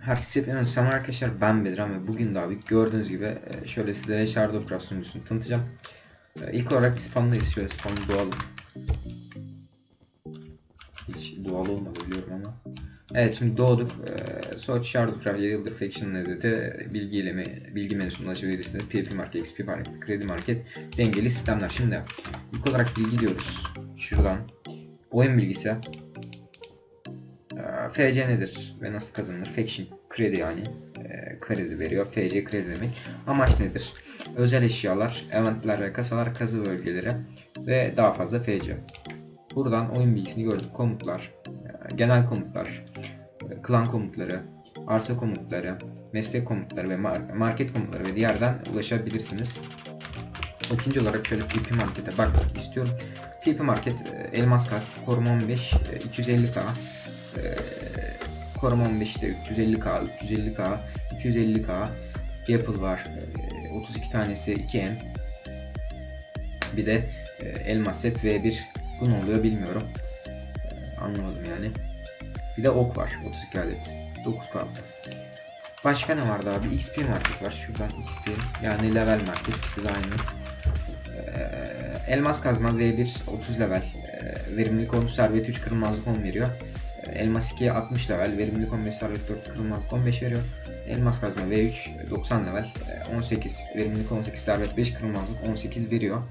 Herkese hepinize selam arkadaşlar ben Bedran ve bugün de abi gördüğünüz gibi e, şöyle sizlere Craft sunucusunu tanıtacağım. E, İlk olarak spamdayız şöyle spamı doğalım. Hiç doğal olmadı biliyorum ama. Evet şimdi doğduk. E, Soç 7 yıldır Faction nedeti bilgiyle mi, bilgi menüsüne ulaşabilirsiniz. PvP Market, XP Market, Kredi Market, dengeli sistemler. Şimdi ilk olarak bilgi diyoruz. Şuradan. Oyun bilgisi. Ee, FC nedir ve nasıl kazanılır? Faction kredi yani. Ee, kredi veriyor. FC kredi demek. Amaç nedir? Özel eşyalar, eventler ve kasalar, kazı bölgeleri ve daha fazla FC. Buradan oyun bilgisini gördük. Komutlar, genel komutlar, e, klan komutları, arsa komutları, meslek komutları ve mar- market komutları ve diğerden ulaşabilirsiniz. İkinci olarak şöyle PP Market'e bakmak istiyorum. PP Market, e, elmas kask, koruma 15, e, 250k, e, koruma 15'te 350k, 350k, 250k, Apple var, e, 32 tanesi 2M, bir de e, elmas set V1, bu ne oluyor bilmiyorum, E, anlamadım yani. Bir de ok var, 32 adet, 9 kaldı. Başka ne vardı abi? XP market var. Şuradan XP yani level market size aynı. Ee, elmas kazma V1 30 level. Ee, verimlilik 10 servet 3 kırılmazlık 10 veriyor. Ee, elmas 2 60 level. Verimlilik 15 servet 4 kırılmazlık 15 veriyor. Elmas kazma V3 90 level. Ee, 18 verimlilik 18 servet 5 kırılmazlık 18 veriyor.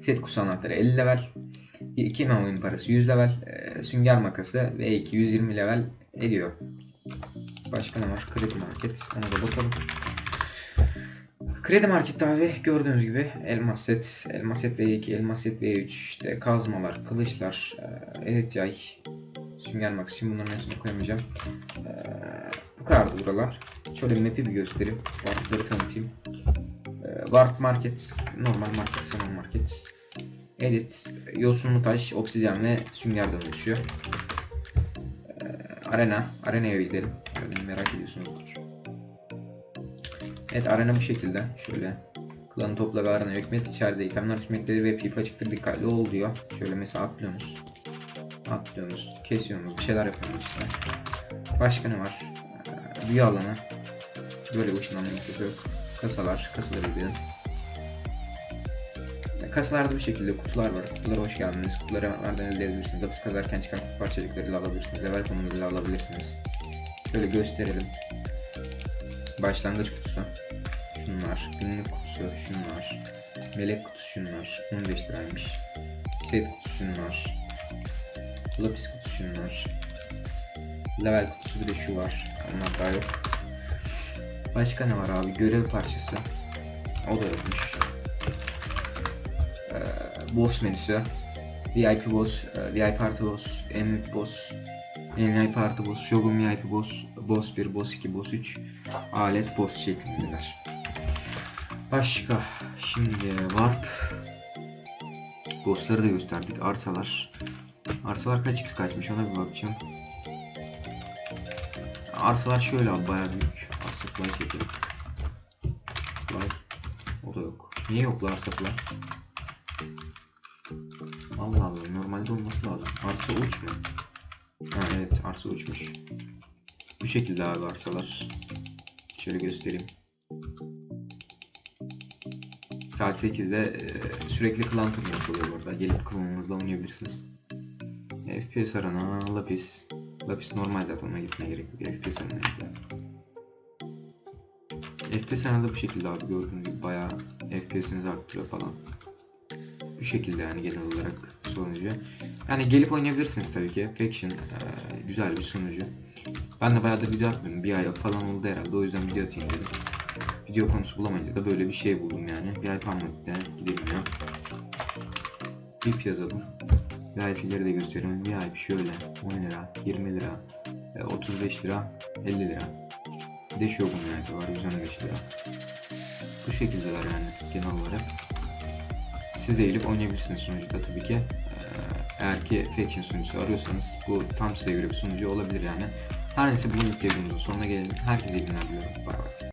Set kutusu anahtarı 50 level. 2 men oyun parası 100 level. Ee, sünger makası V2 120 level ediyor. Başka ne var? Kredi market. Ona da bakalım. Kredi markette abi gördüğünüz gibi elmas set, elmas set V2, elmas set V3, işte kazmalar, kılıçlar, e, elit yay, sünger max. Şimdi bunların hepsini koyamayacağım. E, bu kadardı buralar. Şöyle map'i bir göstereyim. Warp'ları tanıtayım. E, Warp market, normal market, sanal market. Edit, yosunlu taş, obsidyen ve süngerden oluşuyor. E, arena, arenaya gidelim. Şöyle merak ediyorsunuzdur. Evet arena bu şekilde. Şöyle klanı topla ve arena hükmet içeride itemler düşmekleri ve pipa çıktır dikkatli ol diyor. Şöyle mesela atlıyorsunuz. Atlıyorsunuz. Kesiyorsunuz. Bir şeyler yapıyorsunuz işte. Başka ne var? Ee, büyü alanı. Böyle bir ışınlanma yok. Kasalar. Kasalara gidelim. Kasalarda bir şekilde kutular var. Kutulara hoş geldiniz. Kutuları nereden elde edebilirsiniz. Lapis kazarken çıkan kutu parçacıklarıyla alabilirsiniz. Level konularıyla alabilirsiniz. Şöyle gösterelim. Başlangıç kutusu. Şunlar. Günlük kutusu. Şunlar. Melek kutusu şunlar. 15 liraymış. Set kutusu şunlar. Lapis kutusu şunlar. Level kutusu bir de şu var. Onlar daha yok. Başka ne var abi? Görev parçası. O da yokmuş. Boss menüsü. VIP boss, e, VIP artı boss, MVP boss, VIP artı boss, Shogun VIP boss, boss 1, boss 2, boss 3, alet boss şeklindeler. Başka şimdi warp bossları da gösterdik arsalar. Arsalar kaç x kaçmış ona bir bakacağım. Arsalar şöyle abi bayağı büyük. Arsa fly çekelim. O da yok. Niye yok bu arsa? Allah Allah normalde olması lazım. Arsa uç mu? Ha evet arsa uçmuş. Bu şekilde abi arsalar. Şöyle göstereyim. Saat 8'de e, sürekli klan turnuvası oluyor burada. Gelip klanınızla oynayabilirsiniz. FPS arana, lapis. Lapis normal zaten ona gitmeye gerek yok. FPS arana işte. FPS arana bu şekilde abi gördüğünüz gibi bayağı FPS'inizi arttırıyor falan. Bu şekilde yani genel olarak sonucu. Yani gelip oynayabilirsiniz tabii ki. Faction e, güzel bir sunucu. Ben de bayağıdır video atmıyorum. Bir ay falan oldu herhalde. O yüzden video atayım dedim. Video konusu bulamayınca da böyle bir şey buldum yani. Bir ay parmakta gidelim ya. VIP yazalım. VIP'leri de gösteriyorum. VIP şöyle 10 lira, 20 lira, e, 35 lira, 50 lira. Bir de Shogun VIP var 115 lira. Bu şekildeler yani genel olarak. Siz de gelip oynayabilirsiniz sunucuda tabii ki. Ee, Eğer ki Faction sunucusu arıyorsanız bu tam size göre bir sunucu olabilir yani. Her neyse bugünlük videomuzun sonuna gelelim. Herkese iyi günler diliyorum. Bay bay.